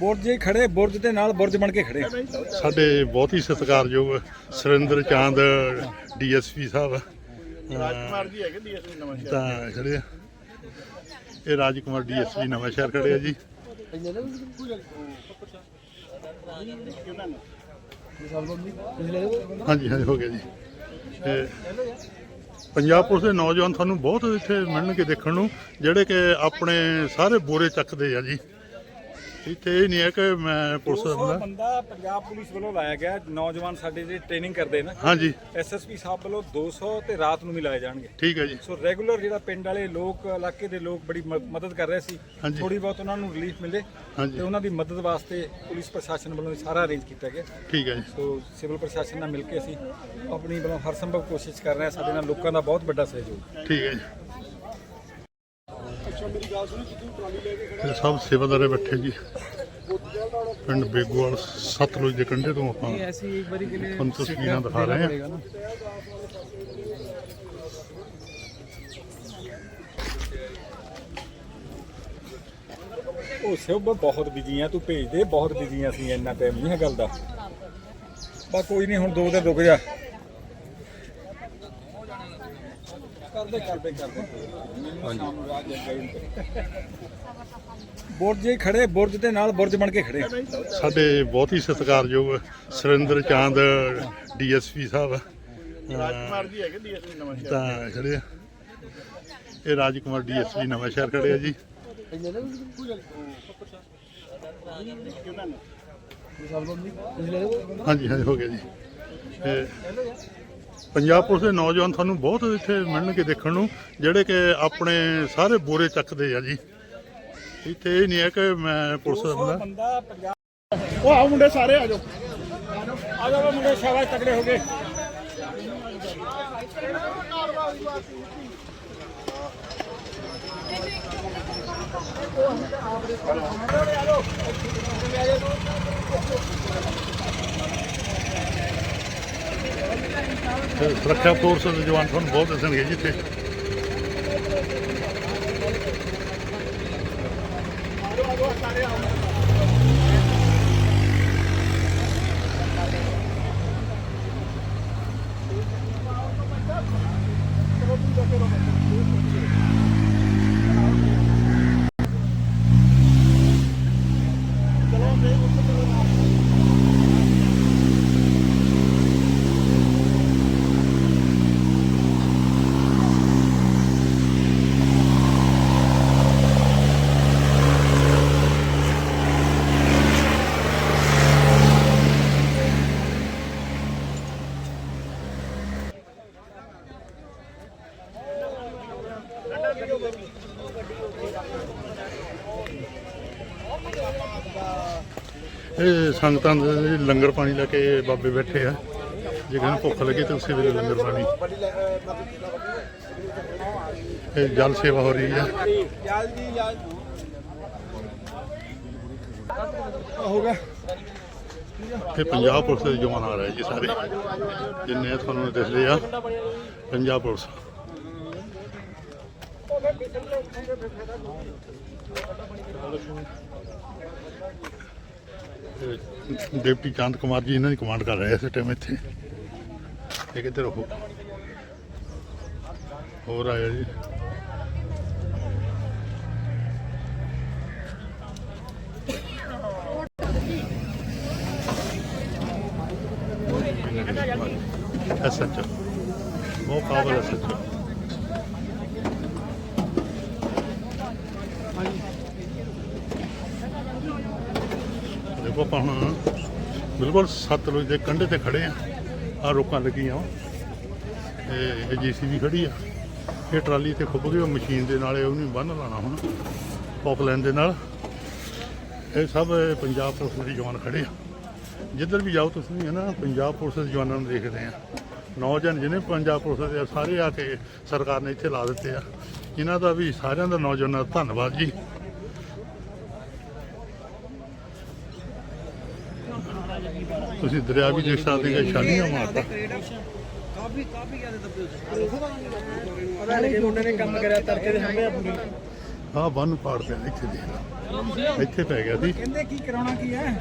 ਬੁਰਜ ਹੀ ਖੜੇ ਬੁਰਜ ਦੇ ਨਾਲ ਬੁਰਜ ਬਣ ਕੇ ਖੜੇ। ਸਾਡੇ ਬਹੁਤ ਹੀ ਸਤਿਕਾਰਯੋਗ ਸੁਰਿੰਦਰ ਚਾਂਦ ਡੀਐਸਪੀ ਸਾਹਿਬ। ਰਾਜਕੁਮਾਰ ਜੀ ਹੈਗੇ ਡੀਐਸਪੀ ਨਵਾਂ ਸ਼ਹਿਰ ਤਾਂ ਖੜੇ ਆ। ਇਹ ਰਾਜਕੁਮਾਰ ਡੀਐਸਪੀ ਨਵਾਂ ਸ਼ਹਿਰ ਖੜੇ ਆ ਜੀ। ਹਾਂਜੀ ਹਾਂਜੀ ਹੋ ਗਿਆ ਜੀ। ਤੇ ਪੰਜਾਬ ਪੁਲਿਸ ਦੇ ਨੌਜਵਾਨ ਤੁਹਾਨੂੰ ਬਹੁਤ ਇੱਥੇ ਮਿਲਣਗੇ ਦੇਖਣ ਨੂੰ, ਜਿਹੜੇ ਕਿ ਆਪਣੇ ਸਾਰੇ ਬੋਰੇ ਚੱਕਦੇ ਆ ਜੀ। ਇੱਥੇ ਇਹ ਨਹੀਂ ਹੈ ਕਿ ਮੈਂ ਪੁਲਿਸ ਦਾ 200 ਬੰਦਾ ਬੰਦਾ ਪੰਜਾਬ ਪੁਲਿਸ ਵੱਲੋਂ ਲਾਇਆ ਗਿਆ। ਨੌਜਵਾਨ ਸਾਡੇ ਜਿਹੜੇ ਟ੍ਰੇਨਿੰਗ ਕਰਦੇ ਨਾ। ਹਾਂਜੀ। ਐਸਐਸਪੀ ਸਾਹਿਬ ਵੱਲੋਂ 200 ਤੇ ਰਾਤ ਨੂੰ ਵੀ ਲਾਏ ਜਾਣਗੇ। ਠੀਕ ਹੈ ਜੀ। ਸੋ ਰੈਗੂਲਰ ਜਿਹੜਾ ਪਿੰਡ ਵਾਲੇ ਲੋਕ ਇਲਾਕੇ ਦੇ ਲੋਕ ਬੜੀ ਮ- ਮਦਦ ਕਰ ਰਹੇ ਸੀ। ਹਾਂਜੀ। ਥੋੜੀ ਬਹੁਤ ਉਹਨਾਂ ਨੂੰ ਰਿਲੀਫ ਮਿਲੇ ਹਾਂਜੀ। ਤੇ ਉਹਨਾਂ ਦੀ ਮਦਦ ਵਾਸਤੇ ਪੁਲਿਸ ਪ੍ਰਸ਼ਾਸਨ ਵੱਲੋਂ ਇਹ ਸਾਰਾ ਅਰੇਂਜ ਕੀਤਾ ਗਿਆ। ਠੀਕ ਹੈ ਜੀ। ਸੋ ਸਿਵਲ ਪ੍ਰਸ਼ਾਸਨ ਨਾਲ ਮਿਲ ਕੇ ਅਸੀਂ ਆਪਣੀ ਵੱਲੋਂ ਹਰ ਸੰਭਵ ਕੋਸ਼ਿਸ਼ ਕਰ ਰਹੇ ਹਾਂ। ਸਾਡੇ ਨਾਲ ਲੋਕਾਂ ਦਾ ਬਹੁਤ ਵੱਡਾ ਸਹਿਯੋਗ। ਠੀਕ ਹੈ ਜੀ। ਇਹ ਸਭ ਸੇਵਾਦਾਰੇ ਬੈਠੇ ਜੀ। ਪਿੰਡ ਬੇਗੋਵਾਲ, ਸਤਲੁਜ ਦੇ ਕੰਢੇ ਤੋਂ ਆਪਾਂ ਐਸੀ ਇੱਕ ਦਿਖਾ ਰਹੇ ਹਾਂ। ਉਹ ਸਿਵ ਬਹੁਤ ਬਿਜ਼ੀ ਆ, ਤੂੰ ਭੇਜ ਦੇ, ਬਹੁਤ ਬਿਜ਼ੀ ਆ ਅਸੀਂ ਇੰਨਾ ਟਾਈਮ ਨਹੀਂ ਹੈ ਗੱਲ ਦਾ। ਬਾ ਕੋਈ ਨਹੀਂ ਹੁਣ ਦੋ ਦਿਨ ਰੁਕ ਜਾ। ਕਰਦੇ ਕਰਦੇ ਕਰਦੇ। ਬੁਰਜ ਹੀ ਖੜੇ ਬੁਰਜ ਦੇ ਨਾਲ ਬੁਰਜ ਬਣ ਕੇ ਖੜੇ। ਸਾਡੇ ਬਹੁਤ ਹੀ ਸਤਿਕਾਰਯੋਗ ਸੁਰਿੰਦਰ ਚਾਂਦ ਡੀਐਸਪੀ ਸਾਹਿਬ। ਰਾਜਕੁਮਾਰ ਜੀ ਹੈਗੇ ਡੀਐਸਪੀ ਨਵਾਂ ਸ਼ਹਿਰ ਤਾਂ ਖੜੇ ਆ। ਇਹ ਰਾਜਕੁਮਾਰ ਡੀਐਸਪੀ ਨਵਾਂ ਸ਼ਹਿਰ ਖੜੇ ਆ ਜੀ। ਹਾਂਜੀ ਹਾਂਜੀ ਹੋ ਗਿਆ ਜੀ। ਤੇ ਪੰਜਾਬ ਪੁਲਿਸ ਦੇ ਨੌਜਵਾਨ ਤੁਹਾਨੂੰ ਬਹੁਤ ਇੱਥੇ ਮਿਲਣਗੇ ਦੇਖਣ ਨੂੰ, ਜਿਹੜੇ ਕਿ ਆਪਣੇ ਸਾਰੇ ਬੋਰੇ ਚੱਕਦੇ ਆ ਜੀ। ਇੱਥੇ ਇਹ ਨਹੀਂ ਹੈ ਕਿ ਮੈਂ ਪੁਲਿਸ ਦਾ ਬੰਦਾ। ਉਹ ਆਓ ਮੁੰਡੇ ਸਾਰੇ ਆ ਜਾਓ। ਆ ਜਾਓ ਮੁੰਡੇ, ਸ਼ਾਬਾਸ਼, ਤਕੜੇ ਹੋ ਗਏ। ਤੇ ਸੁਰੱਖਿਆ ਫੋਰਸ ਦੇ ਜਵਾਨ ਤੁਹਾਨੂੰ ਬਹੁਤ ਦਿਸਣਗੇ ਜੀ ਇੱਥੇ। ਇਹ ਸੰਗਤਾਂ ਦੇ ਲੰਗਰ ਪਾਣੀ ਲੈ ਕੇ ਬਾਬੇ ਬੈਠੇ ਆ। ਜੇ ਕਹਿੰਦੇ ਭੁੱਖ ਲੱਗੀ ਤਾਂ ਉਸੇ ਵੇਲੇ ਲੰਗਰ ਪਾਣੀ। ਇਹ ਜਲ ਸੇਵਾ ਹੋ ਰਹੀ ਆ। ਹੋ ਗਿਆ। ਤੇ ਪੰਜਾਬ ਪੁਲਿਸ ਦੇ ਜਵਾਨ ਆ ਰਹੇ ਜੀ ਸਾਰੇ। ਜਿੰਨੇ ਤੁਹਾਨੂੰ ਦਿਸਦੇ ਆ ਪੰਜਾਬ ਪੁਲਿਸ। ਡਿਪਟੀ ਚੰਦ ਕੁਮਾਰ ਜੀ, ਇਹਨਾਂ ਦੀ ਕਮਾਂਡ ਕਰ ਰਹੇ ਇਸ ਟਾਈਮ ਇੱਥੇ। ਇਹ ਕਿੱਧਰ ਹੋ ਹੋਰ ਆਇਆ ਜੀ। ਐਸਐਚਓ ਬਹੁਤ ਪਾਵਰ ਐਸਐਚਓ ਦੇਖੋ ਆਪਾਂ ਹੁਣ ਬਿਲਕੁਲ ਸਤਲੁਜ ਦੇ ਕੰਢੇ ਤੇ ਖੜੇ ਆ। ਆ ਰੋਕਾਂ ਲੱਗੀਆਂ ਵਾ। ਇਹ ਜੀਸੀਬੀ ਖੜੀ ਆ। ਇਹ ਟਰਾਲੀ ਤੇ ਖੁੱਭ ਗਈ ਉਹ ਮਸ਼ੀਨ ਦੇ ਨਾਲ ਉਹਨੂੰ ਬੰਨ ਲਾਣਾ ਹੁਣ ਪੌਪਲਾਈਨ ਦੇ ਨਾਲ। ਇਹ ਸਭ ਪੰਜਾਬ ਪੁਲਿਸ ਦੇ ਜਵਾਨ ਖੜੇ ਆ। ਜਿੱਧਰ ਵੀ ਜਾਓ ਤੁਸੀਂ ਹੈ ਨਾ ਪੰਜਾਬ ਪੁਲਿਸ ਦੇ ਜਵਾਨਾਂ ਨੂੰ ਦੇਖਦੇ ਆ। ਨੌਜਵਾਨ ਜਿਹਨੇ ਪੰਜਾਬ ਪੁਲਿਸ ਦੇ ਆ, ਸਾਰੇ ਆ ਕੇ ਸਰਕਾਰ ਨੇ ਇੱਥੇ ਲਾ ਦਿੱਤੇ ਆ। ਇਹਨਾਂ ਦਾ ਵੀ ਸਾਰਿਆਂ ਦਾ ਨੌਜਵਾਨਾਂ ਦਾ ਧੰਨਵਾਦ ਜੀ। ਤੁਸੀਂ ਦਰਿਆ ਵੀ ਦੇਖ ਸਕਦੇ ਹੋ ਛਾਲੀਆਂ ਮਾਰਦਾ। ਕਾਫੀ ਕਾਫੀ ਜ਼ਿਆਦਾ ਦੱਬੇ ਪਤਾ ਲੱਗੇ ਮੁੰਡੇ ਨੇ ਕੰਮ ਕਰਿਆ ਤੜਕੇ ਦੇ ਹੰਬਿਆ ਪੂਰੀ ਆਹ ਬੰਨ ਪਾੜ ਪਿਆ ਇੱਥੇ ਦੇਖ ਲਾ। ਇੱਥੇ ਪੈ ਗਿਆ ਸੀ। ਕਹਿੰਦੇ ਕੀ ਕਰਾਉਣਾ ਕੀ ਹੈ?